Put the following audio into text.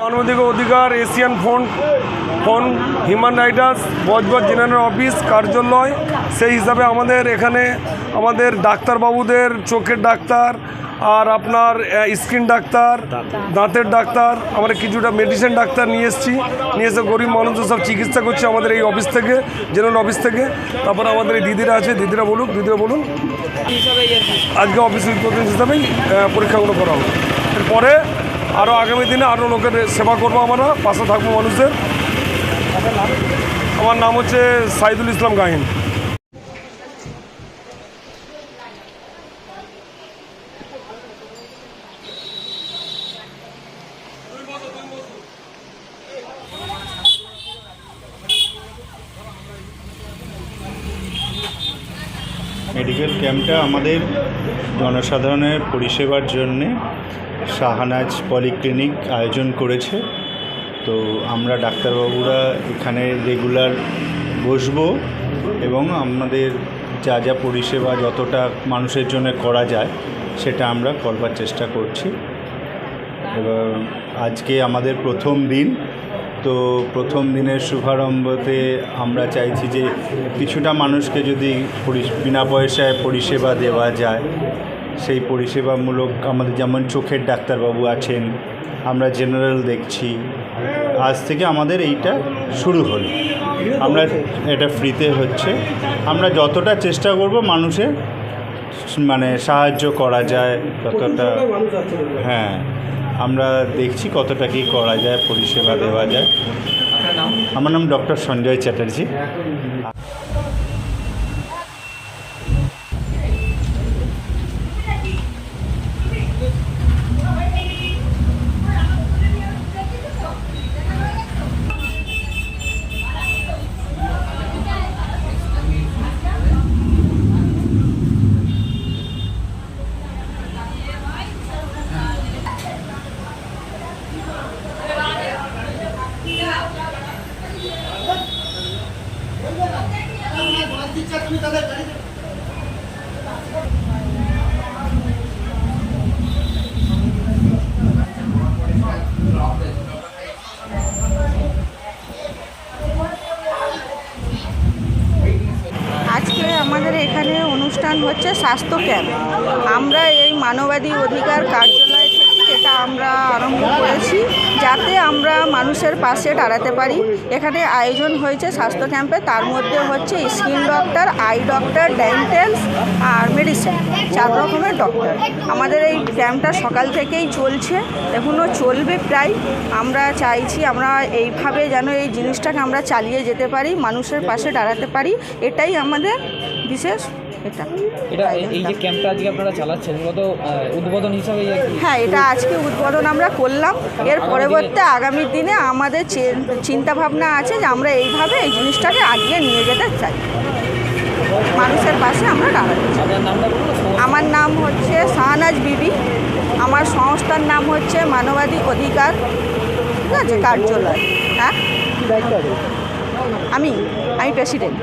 মানবাধিক অধিকার Asian phone phone human writers Budge Budge general office কার্যালয়, সেই হিসাবে আমাদের এখানে আমাদের ডাক্তারবাবুদের, চোখের ডাক্তার আর আপনার স্কিন ডাক্তার, দাঁতের ডাক্তার আমরা কিছুটা মেডিসিন ডাক্তার নিয়ে এসেছি। নিয়ে এসে গরিব মানুষদের সব চিকিৎসা করছে আমাদের এই অফিস থেকে জেনারেল অফিস থেকে। তারপর আমাদের এই দিদিরা আছে, দিদিরা বলুক, দিদিরা বলুন। আজকে অফিস প্রতিনিধি হিসাবেই পরীক্ষাগুলো করা হবে। এরপরে আরও আগামী দিনে আরও লোকের সেবা করব আমরা, পাশে থাকব মানুষের আমার নাম হচ্ছে সাইদুল ইসলাম গাহিন। মেডিকেল ক্যাম্পটা আমাদের জনসাধারণের পরিষেবার জন্যে শাহানাজ পলিক্লিনিক আয়োজন করেছে। তো আমরা ডাক্তারবাবুরা এখানে রেগুলার বসবো এবং আমাদের যা যা পরিষেবা যতটা মানুষের জন্য করা যায় সেটা আমরা করবার চেষ্টা করছি। এবং আজকে আমাদের প্রথম দিন। তো প্রথম দিনের শুভারম্ভতে আমরা চাইছি যে কিছুটা মানুষকে যদি বিনা পয়সায় পরিষেবা দেওয়া যায় সেই পরিষেবামূলক আমাদের যেমন চোখের ডাক্তারবাবু আছেন আমরা জেনারেল দেখছি আজ থেকে আমাদের এইটা শুরু হলো। আমরা এটা ফ্রিতে হচ্ছে। আমরা যতটা চেষ্টা করব মানুষের মানে সাহায্য করা যায় ততটা হ্যাঁ। আমরা দেখছি কতটা কী করা যায় পরিষেবা দেওয়া যায়। আমার নাম ডক্টর সঞ্জয় চ্যাটার্জি। আজকে আমাদের এখানে অনুষ্ঠান হচ্ছে স্বাস্থ্য ক্যাম্প। আমরা এই মানবাধি অধিকার কার্যালয় এটা আমরা আরম্ভ করেছি যাতে আমরা মানুষের পাশে দাঁড়াতে পারি। এখানে আয়োজন হয়েছে স্বাস্থ্য ক্যাম্পে, তার মধ্যে হচ্ছে skin doctor, eye doctor, dentals আর মেডিসিন, চার রকমের ডক্টর। আমাদের এই ক্যাম্পটা সকাল থেকেই চলছে। এখনও চলবে প্রায়। আমরা চাইছি আমরা এইভাবে যেন এই জিনিসটাকে আমরা চালিয়ে যেতে পারি, মানুষের পাশে দাঁড়াতে পারি। এটাই আমাদের বিশেষ এটা। এটা এই- যে ক্যাম্পটা আজকে আপনারা চালাচ্ছেন মূলত উদ্বোধন হিসাবে হ্যাঁ এটা আজকে উদ্বোধন আমরা করলাম। এর পরবর্তী আগামী দিনে আমাদের চিন্তা ভাবনা আছে যে আমরা এইভাবে এই জিনিসটাকে আগিয়ে নিয়ে যেতে চাই। মানুষের পাশে আমরা দাঁড়াতে বলুন আমার নাম হচ্ছে শাহনাজ বিবি। আমার সংস্থার নাম হচ্ছে মানবাধিক অধিকার ঠিক আছে কার্যালয়। হ্যাঁ? আমি আমি প্রেসিডেন্ট